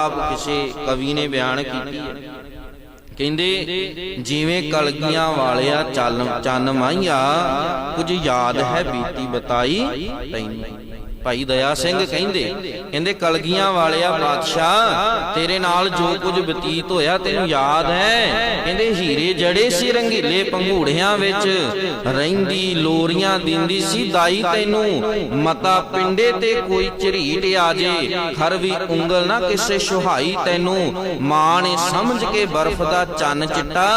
ਆਪ ਕਿਸੇ ਕਵੀ ਨੇ ਬਿਆਨ ਕੀਤੀ ਹੈ। ਕਹਿੰਦੇ, ਜਿਵੇਂ ਕਲਗੀਆਂ ਵਾਲਿਆ ਚੱਲ ਚੰਨ ਮਾਈਆ, ਕੁਝ ਯਾਦ ਹੈ ਬੀਤੀ ਬਤਾਈ ਤੈਨੂੰ। ਭਾਈ ਦਇਆ ਸਿੰਘ ਕਹਿੰਦੇ ਕਹਿੰਦੇ, ਕਲਗੀਆਂ ਵਾਲਿਆ ਬਾਦਸ਼ਾਹ, ਤੇਰੇ ਨਾਲ ਜੋ ਕੁਝ ਬਤੀਤ ਹੋਇਆ ਤੈਨੂੰ ਯਾਦ ਹੈ? ਕਹਿੰਦੇ, ਹੀਰੇ ਜੜੇ ਸੀ ਰੰਗੀਲੇ ਪੰਘੂੜਿਆਂ ਵਿੱਚ, ਰਹਿੰਦੀ ਲੋਰੀਆਂ ਦਿੰਦੀ ਸੀ ਦਾਈ ਤੈਨੂੰ, ਮਤਾ ਪਿੰਡੇ ਤੇ ਕੋਈ ਝਰੀਟ ਆ ਜੇ ਖਰ ਵੀ ਉਂਗਲ ਨਾ ਕਿਸੇ ਸੁਹਾਈ ਤੈਨੂੰ, ਮਾਂ ਨੇ ਸਮਝ ਕੇ ਬਰਫ਼ ਦਾ ਚੰਨ ਚਿੱਟਾ,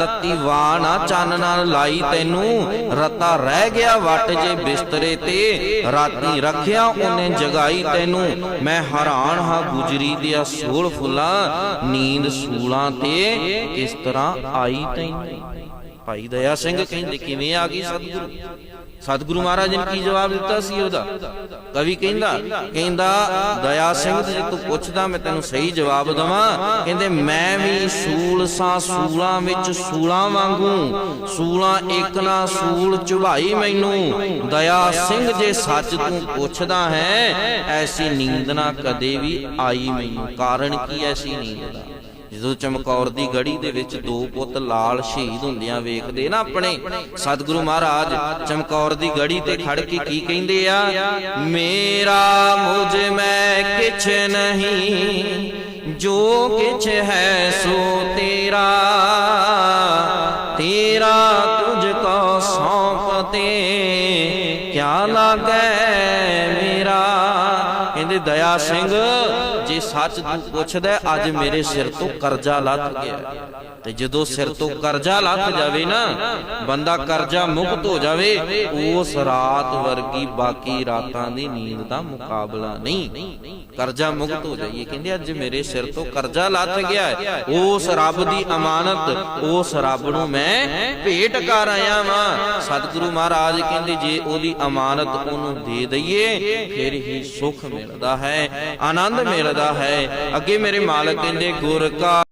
ਤੱਤੀ ਵਾਂ ਨਾ ਚੰਨ ਨਾਲ ਲਾਈ ਤੈਨੂੰ, ਰਤਾ ਰਹਿ ਗਿਆ ਵੱਟ ਜੇ ਬਿਸਤਰੇ ਤੇ, ਰਾਤੀ ਰੱਖਿਆ ਉਹਨੇ ਜਗਾਈ ਤੈਨੂੰ। ਮੈਂ ਹੈਰਾਨ ਹਾਂ ਗੁਜਰੀ ਦੇ ਸੋਲ ਫੁੱਲਾਂ, ਨੀਂਦ ਸੂਲਾਂ ਤੇ ਕਿਸ ਤਰ੍ਹਾਂ ਆਈ ਤੈਨੂੰ। ਭਾਈ ਦਇਆ ਸਿੰਘ ਕਹਿੰਦੇ, ਕਿਵੇਂ ਆ ਗਈ ਸਤਿਗੁਰੂ? ਸਤਿਗੁਰੂ ਮਹਾਰਾਜ ਨੇ ਕੀ ਜਵਾਬ ਦਿੱਤਾ ਸੀ ਉਹਦਾ? ਕਵੀ ਕਹਿੰਦਾ ਕਹਿੰਦਾ, ਦਇਆ ਸਿੰਘ, ਜੇ ਤੂੰ ਪੁੱਛਦਾ, ਮੈਂ ਤੈਨੂੰ ਸਹੀ ਜਵਾਬ ਦਵਾਂ। ਕਹਿੰਦੇ, ਮੈਂ ਵੀ ਸੂਲ ਸਾਂ ਸੂਲਾਂ ਵਿੱਚ ਸੂਲਾਂ ਵਾਂਗੂ। ਸੂਲਾਂ ਇੱਕ ਨਾ ਸੂਲ ਚੁਭਾਈ ਮੈਨੂੰ। ਦਇਆ ਸਿੰਘ, ਜੇ ਸੱਚ ਤੂੰ ਪੁੱਛਦਾ ਹੈ, ਐਸੀ ਨੀਂਦ ਨਾ ਕਦੇ ਵੀ ਆਈ ਮੈਨੂੰ। ਕਾਰਨ ਕੀ ਐਸੀ ਨੀਂਦ ਦਾ? ਜਦੋਂ ਚਮਕੌਰ ਦੀ ਗੜੀ ਦੇ ਵਿੱਚ ਦੋ ਪੁੱਤ ਲਾਲ ਸ਼ਹੀਦ ਹੁੰਦਿਆਂ ਵੇਖਦੇ ਨਾ ਆਪਣੇ, ਸਤਿਗੁਰੂ ਮਹਾਰਾਜ, ਚਮਕੌਰ ਦੀ ਗੜੀ ਤੇ ਖੜ ਕੇ ਕੀ ਕਹਿੰਦੇ ਆ? ਮੇਰਾ ਮੁਝ ਮੈਂ ਕਿਛ ਨਹੀਂ, ਜੋ ਕਿਛ ਹੈ ਸੋ ਤੇਰਾ। ਤੇਰਾ ਤੁਝ ਕੋ ਸੌਂਪਤੇ ਕਿਆ ਲਾਗੈ ਮੇਰਾ ਦਇਆ ਸਿੰਘ, ਜੇ ਸੱਚ ਤੂੰ ਪੁੱਛਦਾ ਅੱਜ ਮੇਰੇ ਸਿਰ ਤੋਂ ਕਰਜ਼ਾ ਲੱਥ ਗਿਆ। ਤੇ ਜਦੋਂ ਸਿਰ ਤੋਂ ਕਰਜ਼ਾ ਲੱਥ ਜਾਵੇ ਨਾ, ਬੰਦਾ ਕਰਜ਼ਾ ਮੁਕਤ ਹੋ ਜਾਵੇ, ਉਸ ਰਾਤ ਵਰਗੀ ਬਾਕੀ ਰਾਤਾਂ ਦੀ ਨੀਂਦ ਦਾ ਮੁਕਾਬਲਾ ਨਹੀਂ। ਕਰਜ਼ਾ ਮੁਕਤ ਹੋ ਜਾਈਏ। ਕਹਿੰਦੇ ਅੱਜ ਮੇਰੇ ਸਿਰ ਤੋਂ ਕਰਜ਼ਾ ਲੱਥ ਗਿਆ ਉਸ ਰੱਬ ਦੀ ਅਮਾਨਤ, ਉਸ ਰੱਬ ਨੂੰ ਮੈਂ ਭੇਟ ਕਰ ਆਇਆ ਵਾਂ। ਸਤਿਗੁਰੂ ਮਹਾਰਾਜ ਕਹਿੰਦੇ, ਜੇ ਉਹਦੀ ਅਮਾਨਤ ਉਹਨੂੰ ਦੇ ਦਈਏ, ਫਿਰ ਹੀ ਸੁਖ ਮਿਲਦਾ। ਹੈ ਆਨੰਦ ਮਿਲਦਾ ਹੈ। ਅੱਗੇ ਮੇਰੇ ਮਾਲਕ ਕਹਿੰਦੇ ਗੁਰ ਕਾ